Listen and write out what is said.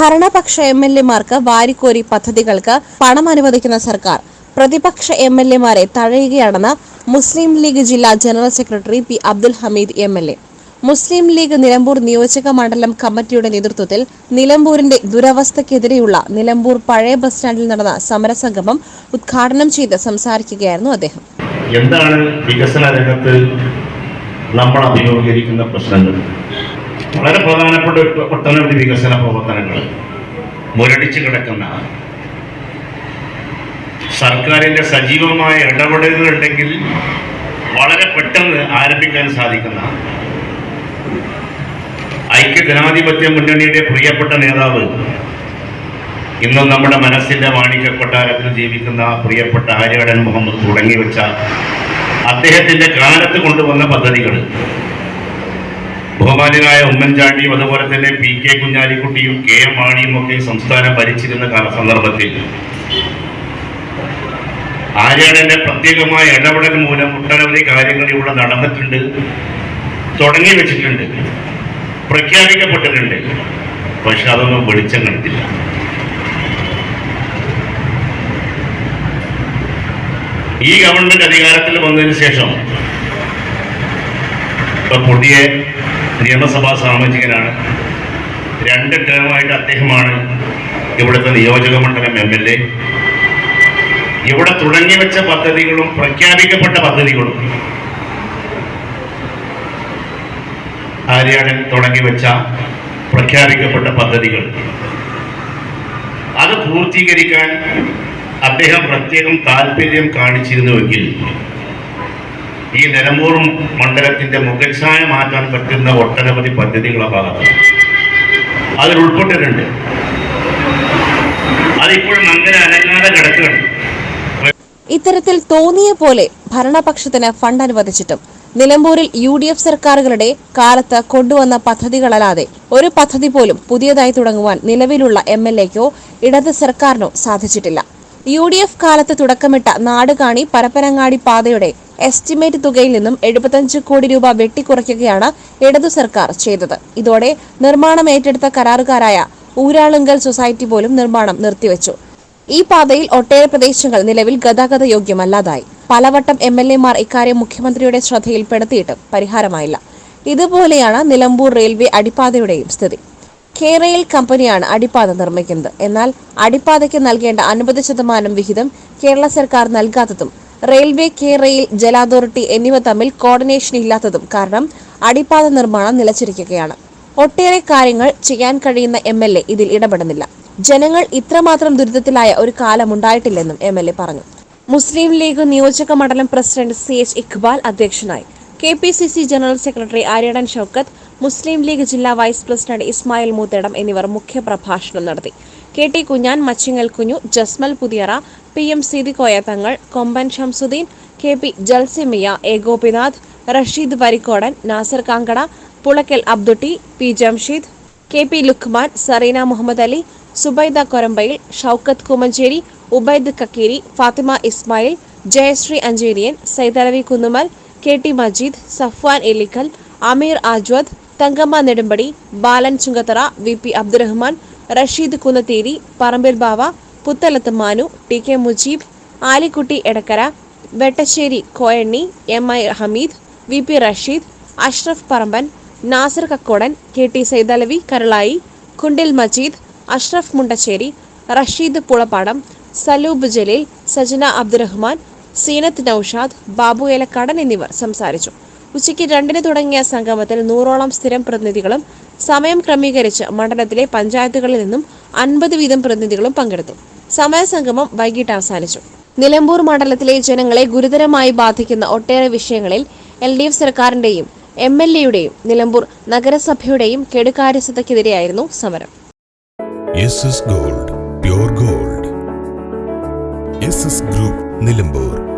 ഭരണപക്ഷ M L എമാർക്ക് വാരിക്കോരി പദ്ധതികൾക്ക് പണം അനുവദിക്കുന്ന സർക്കാർ. പ്രതിപക്ഷ എം എൽ എമാരെ തഴയുകയാണെന്ന് മുസ്ലിം ലീഗ് ജില്ലാ general secretary P Abdul Hameed M L A. Muslim League Nilambur നിയോജക മണ്ഡലം കമ്മിറ്റിയുടെ നേതൃത്വത്തിൽ നിലമ്പൂരിന്റെ ദുരവസ്ഥയ്ക്കെതിരെയുള്ള നിലമ്പൂർ പഴയ ബസ് സ്റ്റാൻഡിൽ നടന്ന സമരസംഗമം ഉദ്ഘാടനം ചെയ്ത് സംസാരിക്കുകയായിരുന്നു അദ്ദേഹം. എന്താണ് വികസന രംഗത്ത് നമ്മൾ അഭിമുഖീകരിക്കുന്ന പ്രശ്നങ്ങൾ? വളരെ പ്രധാനപ്പെട്ട ഒട്ടനവധി വികസന പ്രവർത്തനങ്ങൾ. മുരടിച്ചു കിടക്കുന്ന സർക്കാരിന്റെ സജീവമായ ഇടപെടലുകൾ ഉണ്ടെങ്കിൽ വളരെ പെട്ടെന്ന് ആരംഭിക്കാൻ സാധിക്കുന്ന ഐക്യ ജനാധിപത്യ മുന്നണിയുടെ പ്രിയപ്പെട്ട നേതാവ് ഇന്നും നമ്മുടെ മനസ്സിന്റെ വാണിജ്യ കൊട്ടാരത്തിൽ ജീവിക്കുന്ന പ്രിയപ്പെട്ട ആര്യാടൻ മുഹമ്മദ് തുടങ്ങി വെച്ച അദ്ദേഹത്തിന്റെ കാലത്ത് കൊണ്ടുവന്ന പദ്ധതികൾ. ബഹുമാനായ ഉമ്മൻചാണ്ടിയും അതുപോലെ തന്നെ പി കെ കുഞ്ഞാലിക്കുട്ടിയും കെ എം മാണിയും ഒക്കെ സംസ്ഥാനം ഭരിച്ചിരുന്ന കാല സന്ദർഭത്തിൽ ആര്യാടന്റെ പ്രത്യേകമായ ഇടപെടൽ മൂലം ഒട്ടനവധി കാര്യങ്ങൾ ഇവിടെ നടന്നിട്ടുണ്ട് തുടങ്ങി വെച്ചിട്ടുണ്ട് പ്രഖ്യാപിക്കപ്പെട്ടിട്ടുണ്ട്. പക്ഷെ അതൊന്നും വെളിച്ചം കണ്ടില്ല ഈ ഗവൺമെന്റ് അധികാരത്തിൽ വന്നതിന് ശേഷം ഇപ്പൊ പുതിയ നിയമസഭാ സാമാജികനാണ്. രണ്ട് ടേമായിട്ട് അദ്ദേഹമാണ് ഇവിടുത്തെ നിയോജക മണ്ഡലം എം എൽ എ ഇവിടെ തുടങ്ങി വെച്ച പദ്ധതികളും പ്രഖ്യാപിക്കപ്പെട്ട പദ്ധതികളും ആര്യാടൻ തുടങ്ങി വെച്ച പ്രഖ്യാപിക്കപ്പെട്ട പദ്ധതികൾ. അത് പൂർത്തീകരിക്കാൻ അദ്ദേഹം പ്രത്യേകം താല്പര്യം കാണിച്ചിരുന്നുവെങ്കിൽ ഈ നിലമ്പൂർ മണ്ഡലത്തിന്റെ മുഖച്ഛായ മാറ്റാൻ പറ്റുന്ന ഒട്ടനവധി പദ്ധതികളെ ഭാഗത്ത്. അതിൽ ഉൾപ്പെട്ടിട്ടുണ്ട്. അതിപ്പോഴും അങ്ങനെ അനങ്ങാതെ കിടക്കുകയാണ്. ഇത്തരത്തിൽ തോന്നിയ പോലെ ഭരണപക്ഷത്തിന് ഫണ്ട് അനുവദിച്ചിട്ടും നിലമ്പൂരിൽ യു ഡി എഫ് സർക്കാരുകളുടെ കാലത്ത് കൊണ്ടുവന്ന പദ്ധതികളല്ലാതെ ഒരു പദ്ധതി പോലും പുതിയതായി തുടങ്ങുവാൻ നിലവിലുള്ള എം എൽ എക്കോ ഇടത് സർക്കാരിനോ സാധിച്ചിട്ടില്ല. യു ഡി എഫ് കാലത്ത് തുടക്കമിട്ട നാടുകാണി പരപ്പനങ്ങാടി പാതയുടെ എസ്റ്റിമേറ്റ് തുകയിൽ നിന്നും എഴുപത്തഞ്ച് കോടി രൂപ വെട്ടിക്കുറയ്ക്കുകയാണ് ഇടതു സർക്കാർ ചെയ്തത്. ഇതോടെ നിർമ്മാണം ഏറ്റെടുത്ത കരാറുകാരായ ഊരാളുങ്കൽ സൊസൈറ്റി പോലും നിർമ്മാണം നിർത്തിവെച്ചു. ഈ പാതയിൽ ഒട്ടേറെ പ്രദേശങ്ങൾ നിലവിൽ ഗതാഗത യോഗ്യമല്ലാതായി. പലവട്ടം എം എൽ എമാർ ഇക്കാര്യം മുഖ്യമന്ത്രിയുടെ ശ്രദ്ധയിൽപ്പെടുത്തിയിട്ടും പരിഹാരമായില്ല. ഇതുപോലെയാണ് നിലമ്പൂർ റെയിൽവേ അടിപ്പാതയുടെയും സ്ഥിതി. കേരയിൽ കമ്പനിയാണ് അടിപ്പാത നിർമ്മിക്കുന്നത്. എന്നാൽ അടിപ്പാതയ്ക്ക് നൽകേണ്ട അൻപത് ശതമാനം വിഹിതം കേരള സർക്കാർ നൽകാത്തതും റെയിൽവേ കെ റെയിൽ ജല അതോറിറ്റി എന്നിവ തമ്മിൽ കോർഡിനേഷൻ ഇല്ലാത്തതും കാരണം അടിപ്പാത നിർമ്മാണം നിലച്ചിരിക്കുകയാണ്. ഒട്ടേറെ കാര്യങ്ങൾ ചെയ്യാൻ കഴിയുന്ന എം എൽ എ ഇതിൽ ഇടപെടുന്നില്ല. ജനങ്ങൾ ഇത്രമാത്രം ദുരിതത്തിലായ ഒരു കാലമുണ്ടായിട്ടില്ലെന്നും എം എൽ എ പറഞ്ഞു. മുസ്ലിം ലീഗ് നിയോജക മണ്ഡലം പ്രസിഡന്റ് സി എച്ച് ഇഖ്ബാൽ അധ്യക്ഷനായി. K P C C general secretary Aryadan Shoukath Muslim League ജില്ലാ വൈസ് പ്രസിഡന്റ് ഇസ്മായിൽ മൂത്തേടം എന്നിവർ മുഖ്യപ്രഭാഷണം നടത്തി. K T Kunjan Machingal Kunju Jasmal Puthiyara P M Sidikkoya Thangal Komban Shamsuddin K P Jalsimiya A Gopinath Rasheed Varikkodan Nasar Kankada Pulakkal Abdutty P Jamsheed K P Lukman Sareena Muhammad Ali Zubaida Korambayil Shoukath Kumanchery Ubaid Kakkeeri Fathima Ismail Jayasree Ancheriyan Saithalavi Kunnumal K T Majeed Safwan Elikkal Ameer Ajwad Thankamma Nedumpadi Balan Chungathara V P Abdurahman Rasheed Kunnatheri Parambil Bava Puthalath Manu T K Mujeeb Alikutty Edakkara Vettassery Koyanni M I Hameed V P Rasheed Ashraf Paramban Nasar Kakkodan K T Saithalavi Karulai Kundil Majeed Ashraf Mundassery Rasheed Pulappadam Saloob Jaleel Sajna Abdurahman Seenath Noushad Babu Elakkadan എന്നിവർ സംസാരിച്ചു. ഉച്ചയ്ക്ക് രണ്ടിന് തുടങ്ങിയ സംഗമത്തിൽ നൂറോളം സ്ഥിരം പ്രതിനിധികളും സമയം ക്രമീകരിച്ച് മണ്ഡലത്തിലെ പഞ്ചായത്തുകളിൽ നിന്നും അൻപത് വീതം പ്രതിനിധികളും പങ്കെടുത്തു. സമയസംഗമം വൈകിട്ട് അവസാനിച്ചു. നിലമ്പൂർ മണ്ഡലത്തിലെ ജനങ്ങളെ ഗുരുതരമായി ബാധിക്കുന്ന ഒട്ടേറെ വിഷയങ്ങളിൽ എൽ ഡി എഫ് സർക്കാരിന്റെയും എം എൽ എയുടെയും നിലമ്പൂർ നഗരസഭയുടെയും കെടുകാര്യസ്ഥതയ്ക്കെതിരെയായിരുന്നു സമരം. Gold gold group Nilambur